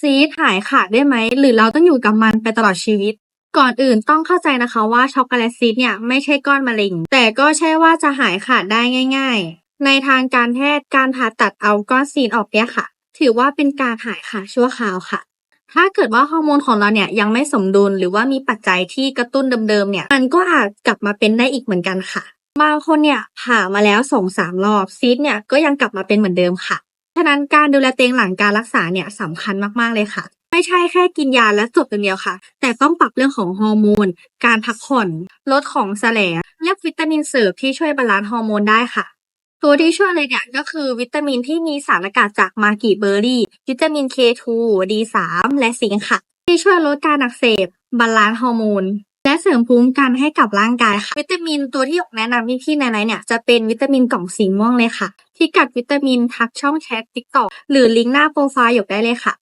ซีดหายขาดได้ไหม หรือเราต้องอยู่กับมันไปตลอดชีวิต ก่อนอื่นต้องเข้าใจนะคะว่าช็อกโกแลตซีดเนี่ยไม่ใช่ก้อนมะเร็ง แต่ก็ใช่ว่าจะหายขาดได้ง่าย ๆ ในทางการแพทย์การผ่าตัดเอาก้อนซีดออกเนี่ยค่ะ ถือว่าเป็นการหายขาดชั่วคราวค่ะถ้าเกิดว่าฮอร์โมนของเราเนี่ยยังไม่สมดุลหรือว่ามีปัจจัยที่กระตุ้นเดิมๆเนี่ย มันก็อาจกลับมาเป็นได้อีกเหมือนกันค่ะ บางคนเนี่ยผ่ามาแล้วสองสามรอบซีดเนี่ยก็ยังกลับมาเป็นเหมือนเดิมค่ะ ฉะนั้นการดูแลเตวเองหลังการรักษาเนี่ยสำคัญมากๆเลยค่ะ ไม่ใช่แค่กินยาและจบอย่างเดียวค่ะ แต่ต้องปรับเรื่องของฮอร์โมน การพักผ่อน ลดของแสลงเลือกวิตามินเสริมที่ช่วยบาลานซ์ฮอร์โมนได้ค่ะ ตัวที่ช่วยเลยเนี่ยก็คือวิตามินที่มีสารสกัดจากมากิเบอร์รี่ วิตามิน K2 D3 และซิงค์ค่ะ ที่ช่วยลดการอักเสบบาลานซ์ฮอร์โมน และเสริมภูมิคุ้มกันให้กับร่างกายค่ะ วิตามินตัวที่ยกแนะนำพี่ๆในไลน์เนี่ยจะเป็นวิตามินกล่องสีม่วงเลยค่ะ ที่กัดวิตามินทักช่องแชทติ๊กต็อกหรือลิงก์หน้าโปรไฟล์หยกได้เลยค่ะ